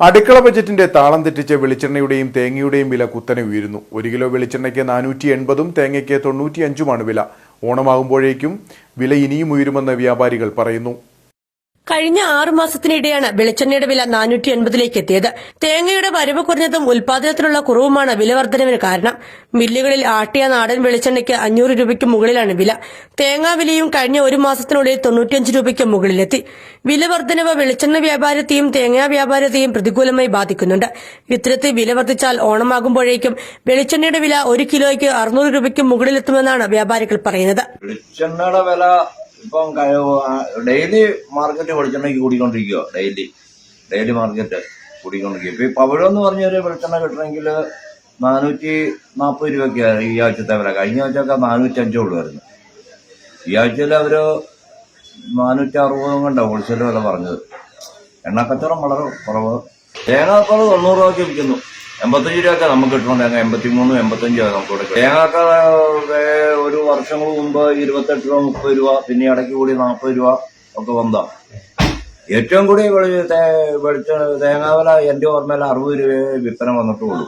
അടുക്കള ബജറ്റിന്റെ താളം തെറ്റിച്ച് വെളിച്ചെണ്ണയുടെയും തേങ്ങയുടെയും വില കുത്തനെ ഉയരുന്നു. ഒരു കിലോ വെളിച്ചെണ്ണയ്ക്ക് നാനൂറ്റി എൺപതും തേങ്ങയ്ക്ക് തൊണ്ണൂറ്റിയഞ്ചുമാണ് വില. ഓണമാകുമ്പോഴേക്കും വില ഇനിയും ഉയരുമെന്ന് വ്യാപാരികൾ പറയുന്നു. കഴിഞ്ഞ ആറു മാസത്തിനിടെയാണ് വെളിച്ചെണ്ണയുടെ വില നാനൂറ്റി എൺപതിലേക്ക് എത്തിയത്. തേങ്ങയുടെ വരവ് കുറഞ്ഞതും ഉൽപാദനത്തിലുള്ള കുറവുമാണ് വില വർധനവിന് കാരണം. മില്ലുകളിൽ ആട്ടിയ നാടൻ വെളിച്ചെണ്ണയ്ക്ക് അഞ്ഞൂറ് രൂപയ്ക്ക് മുകളിലാണ് വില. തേങ്ങാ വിലയും കഴിഞ്ഞ ഒരു മാസത്തിനുള്ളിൽ തൊണ്ണൂറ്റിയഞ്ച് രൂപയ്ക്ക് മുകളിലെത്തി. വില വർധനവ് വെളിച്ചെണ്ണ വ്യാപാരത്തെയും തേങ്ങാ വ്യാപാരത്തെയും പ്രതികൂലമായി ബാധിക്കുന്നുണ്ട്. ഇത്തരത്തിൽ വില വർദ്ധിച്ചാൽ ഓണമാകുമ്പോഴേക്കും വെളിച്ചെണ്ണയുടെ വില ഒരു കിലോയ്ക്ക് അറുന്നൂറ് രൂപയ്ക്ക് മുകളിലെത്തുമെന്നാണ് വ്യാപാരികൾ പറയുന്നത്. ഇപ്പം ഡെയിലി മാർക്കറ്റ് വെളിച്ചെണ്ണയ്ക്ക് കൂടിക്കൊണ്ടിരിക്കുക ഡെയിലി ഡെയിലി മാർക്കറ്റ് കൂടിക്കൊണ്ടിരിക്കുക ഇപ്പൊ ഈ പവിഴം എന്ന് പറഞ്ഞൊരു വെളിച്ചെണ്ണ കിട്ടണമെങ്കിൽ നാനൂറ്റി നാൽപ്പത് രൂപയ്ക്കാണ് ഈ ആഴ്ചത്തെ വില. കഴിഞ്ഞ ആഴ്ചയൊക്കെ നാനൂറ്റി അഞ്ചേ ഉള്ളായിരുന്നു. ഈ ആഴ്ചയിൽ അവർ നാനൂറ്റി അറുപതും കൊണ്ടാണ് ഹോൾസെയിൽ വില പറഞ്ഞത്. എണ്ണക്കച്ചവടം വളരെ കുറവ്. തേങ്ങാപ്പാൽ തൊണ്ണൂറ് രൂപയ്ക്ക് വിൽക്കുന്നു. എൺപത്തഞ്ച് രൂപയൊക്കെ നമുക്ക് കിട്ടണം തേങ്ങ എൺപത്തി മൂന്ന് എൺപത്തഞ്ച് രൂപ നമുക്ക് കൊടുക്കും. തേങ്ങയൊക്കെ ഒരു വർഷങ്ങൾ മുമ്പ് ഇരുപത്തെട്ട് രൂപ മുപ്പത് രൂപ പിന്നെ ഇടയ്ക്ക് കൂടി നാൽപ്പത് രൂപ ഒക്കെ വന്നതാണ് ഏറ്റവും കൂടി വെളിച്ച തേങ്ങാ വില എന്റെ ഓർമ്മയിൽ അറുപത് രൂപയെ വിൽപ്പന വന്നിട്ടുള്ളൂ.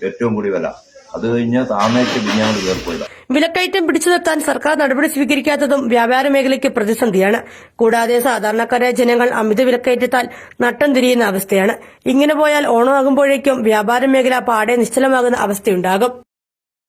ഏറ്റവും കൂടി വില. അത് കഴിഞ്ഞ് താന്നേക്ക് പിന്നെ കയറിപ്പോയില്ല വിലക്കയറ്റം പിടിച്ചു നിർത്താൻ സർക്കാർ നടപടി സ്വീകരിക്കാത്തതും വ്യാപാര മേഖലയ്ക്ക് പ്രതിസന്ധിയാണ്. കൂടാതെ സാധാരണക്കാരായ ജനങ്ങൾ അമിത വിലക്കയറ്റത്താൽ നട്ടം തിരിയുന്ന അവസ്ഥയാണ്. ഇങ്ങനെ പോയാൽ ഓണമാകുമ്പോഴേക്കും വ്യാപാര മേഖല പാടെ നിശ്ചലമാകുന്ന അവസ്ഥയുണ്ടാകും.